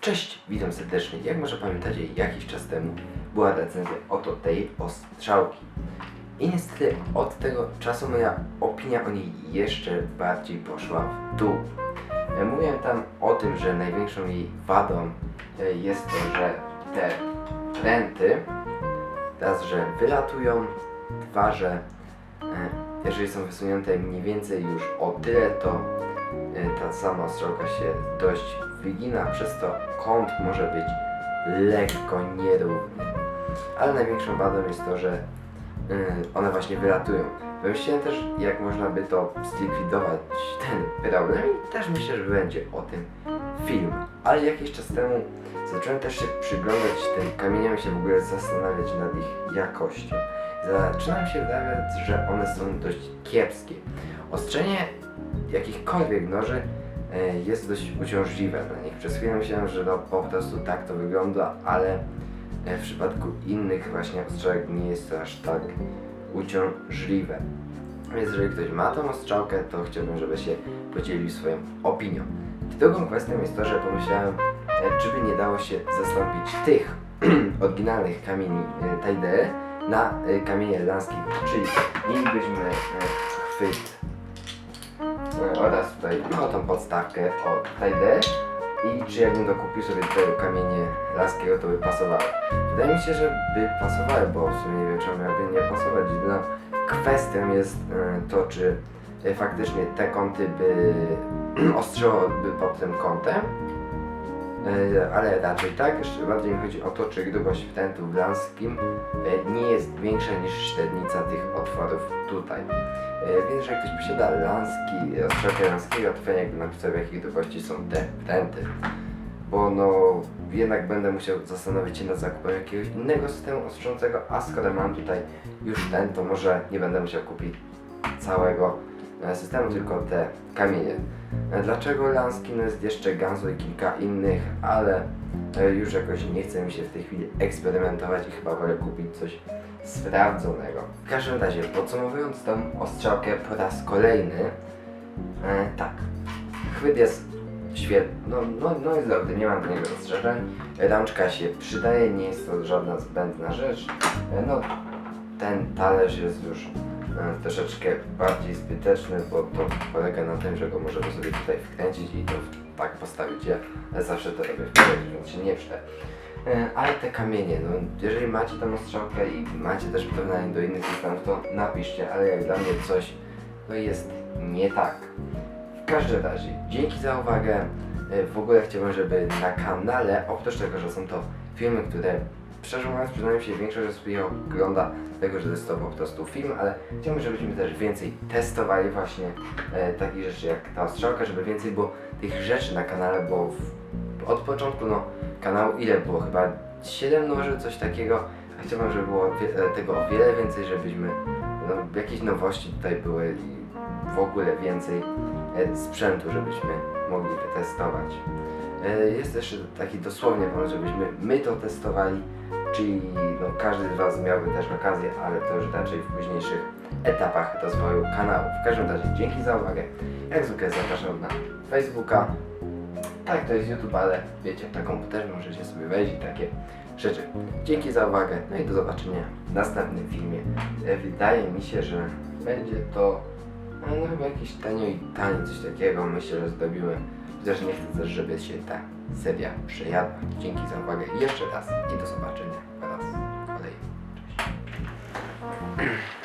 Cześć, witam serdecznie. Jak może pamiętacie, jakiś czas temu była recenzja oto tej ostrzałki. I niestety od tego czasu moja opinia o niej jeszcze bardziej poszła w dół. E, Mówiłem tam o tym, że największą jej wadą e, jest to, że te pręty raz, że wylatują, dwa, że jeżeli są wysunięte mniej więcej już o tyle, to e, ta sama strzałka się dość wygina, przez to kąt może być lekko nierówny. Ale największą wadą jest to, że y, one właśnie wylatują. Wymyśliłem też, jak można by to zlikwidować, ten problem i też myślę, że będzie o tym film. Ale jakiś czas temu zacząłem też się przyglądać tym kamieniom i się w ogóle zastanawiać nad ich jakością. Zaczynam się wydawać, że one są dość kiepskie. Ostrzenie jakichkolwiek noży e, jest dość uciążliwe na nich. Przez chwilę myślałem, że no po prostu tak to wygląda, ale w przypadku innych właśnie ostrzałek nie jest to aż tak uciążliwe. Więc jeżeli ktoś ma tą ostrzałkę, to chciałbym, żeby się podzielił swoją opinią. Drugą kwestią jest to, że pomyślałem, e, czy by nie dało się zastąpić tych oryginalnych kamieni e, Taidere na e, kamienie lanskie, czyli mielibyśmy e, chwyt e, oraz tutaj no, tą podstawkę od Taidere i czy jakbym dokupił sobie tego kamienie laskiego, to by pasowały. Wydaje mi się, że by pasowały, bo w sumie nie wiem, czemu miałyby nie pasować. No, kwestią jest e, to, czy e, faktycznie te kąty by ostrzyłoby pod tym kątem, ale raczej tak. Jeszcze bardziej chodzi o to, czy grubość w lanskim e, nie jest większa niż średnica tych otworów tutaj. E, Więc jeżeli ktoś posiada lanski, ostrzałkę lanskiego, to fajnie jakby napisał, w jakiej grubości są te wtęty. Bo no, jednak będę musiał zastanowić się nad zakupem jakiegoś innego systemu ostrzącego, a skoro mam tutaj już ten, to może nie będę musiał kupić całego e, systemu, tylko te kamienie. E, Dlaczego Lansky? No jest jeszcze Ganzo i kilka innych, ale e, już jakoś nie chce mi się w tej chwili eksperymentować i chyba wolę kupić coś sprawdzonego. W każdym razie, podsumowując tą ostrzałkę po raz kolejny, e, tak, chwyt jest świetny, no, no, no jest dobry, nie mam do niego zastrzeżeń. Rączka się przydaje, nie jest to żadna zbędna rzecz. E, no, ten talerz jest już e, troszeczkę bardziej zbyteczny, bo to polega na tym, że go możemy sobie tutaj wkręcić i to tak postawić. Ja zawsze to robię w projekcie, więc się nie przyda. E, Ale te kamienie, no jeżeli macie tą ostrzałkę i macie też porównanie do innych systemów, to napiszcie, ale jak dla mnie coś no jest nie tak. W każdym razie, dzięki za uwagę. E, W ogóle chciałbym, żeby na kanale, oprócz tego, że są to filmy, które szczerze mówiąc przyznaję się większość osób je ogląda tego, że jest to po prostu film, ale chciałbym, żebyśmy też więcej testowali właśnie e, takich rzeczy jak ta ostrzałka, żeby więcej było tych rzeczy na kanale, bo w, od początku no kanału ile było? Chyba 7 noży, coś takiego, a chciałbym, żeby było e, tego o wiele więcej, żebyśmy no, jakieś nowości tutaj były i w ogóle więcej e, sprzętu, żebyśmy mogli wytestować. E, Jest też taki dosłownie pomysł, żebyśmy my to testowali, czyli no, każdy z Was miałby też okazję, ale to już raczej w późniejszych etapach rozwoju kanału. W każdym razie dzięki za uwagę. Jak zwykle zapraszam na Facebooka. Tak, to jest YouTube, ale wiecie, na komputerze możecie sobie wejść takie rzeczy. Dzięki za uwagę, no i do zobaczenia w następnym filmie. E, Wydaje mi się, że będzie to no, chyba jakiś tanio i tani, coś takiego myślę, że zrobiłem. Chociaż nie chcę żeby się ta seria przejadła. Dzięki za uwagę jeszcze raz i do zobaczenia po raz kolejny. Cześć.